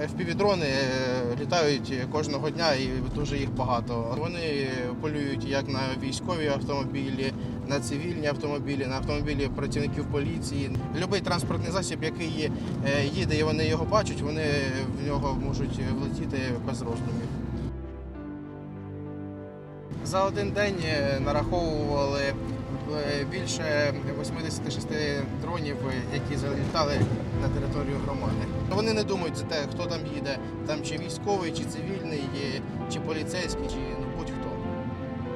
FPV-дрони е, літають кожного дня і дуже їх багато. Вони полюють як на військові автомобілі, на цивільні автомобілі, на автомобілі працівників поліції. Любий транспортний засіб, який е, їде і вони його бачать, вони в нього можуть влетіти без роздумів. За один день е, нараховували більше 86 дронів, які залітали на територію громади. Вони не думають за те, хто там їде, там чи військовий, чи цивільний, е, чи поліцейський, чи ну, будь-хто.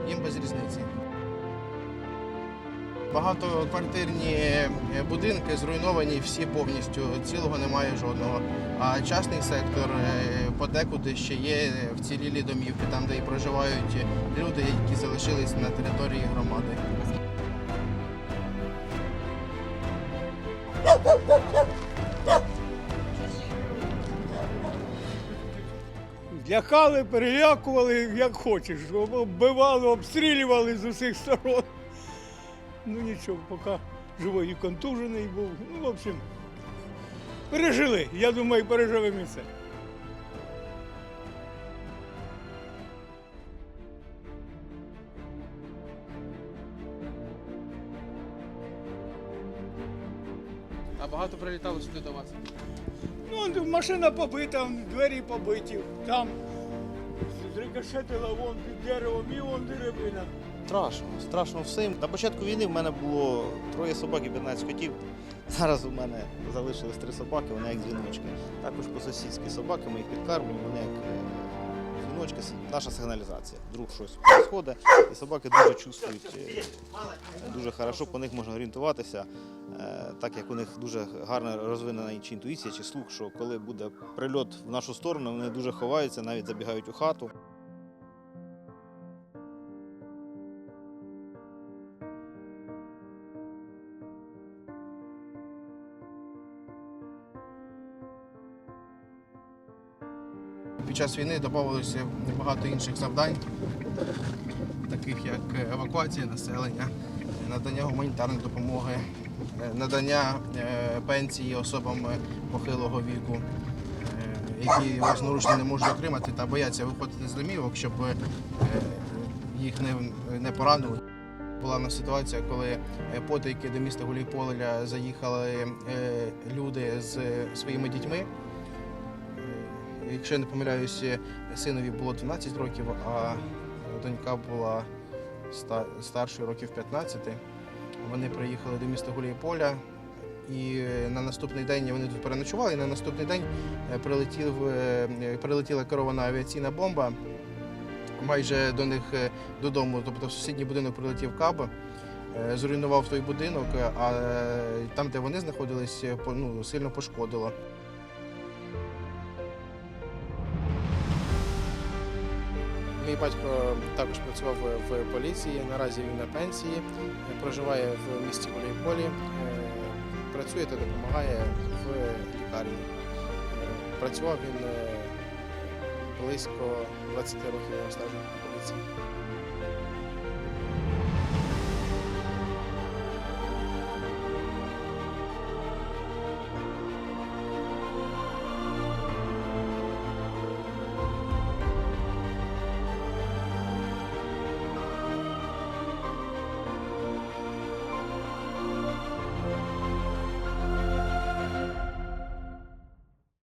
Їм без різниці. Багатоквартирні е, будинки зруйновані всі повністю, цілого немає жодного. А частний сектор е, подекуди ще є вцілілі домівки, там, де і проживають люди, які залишились на території громади. Лякали, перелякували, як хочеш. Вбивали, обстрілювали з усіх сторон. Ну нічого, поки живий і контужений був. Ну, в общем, пережили. Я думаю, переживемо це. А багато прилітало сюди до вас? Ну, машина побита, двері побиті, там зрикошетила вон під деревом і вон деревина. Страшно, страшно всім. На початку війни в мене було троє собак і 15 котів. Зараз у мене залишились три собаки, вони як дзвіночки. Також по сусідські собаки, ми їх підкармлюємо, вони як дзвіночки, наша сигналізація. Вдруг щось відбувається, і собаки дуже чувствують е, дуже хорошо, по них можна орієнтуватися, е, так як у них дуже гарно розвинена чи інтуїція, чи слух, що коли буде прильот в нашу сторону, вони дуже ховаються, навіть забігають у хату. Під час війни додавалося багато інших завдань, таких як евакуація населення, надання гуманітарної допомоги, е, надання е, пенсії особам похилого віку, е, які власноручно не можуть отримати та бояться виходити з домівок, щоб е, їх не, не поранили. Була в нас ситуація, коли е, потайки до міста Гулійполя заїхали е, люди з своїми дітьми. Е, Якщо я не помиляюся, синові було 12 років, а донька була старшою років 15. Вони приїхали до міста Гулієполя. І е, на наступний день вони тут переночували, і на наступний день е, прилетів, е, прилетіла керована авіаційна бомба майже до них е, додому, тобто в сусідній будинок прилетів каб, е, зруйнував той будинок, е, а е, там, де вони знаходились, е, ну, сильно пошкодило. Мій батько також працював в поліції. Наразі він на пенсії, е, проживає в місті Гуляйполі, е, працює та допомагає в лікарні. Е, Працював він близько 20 років стажу в поліції.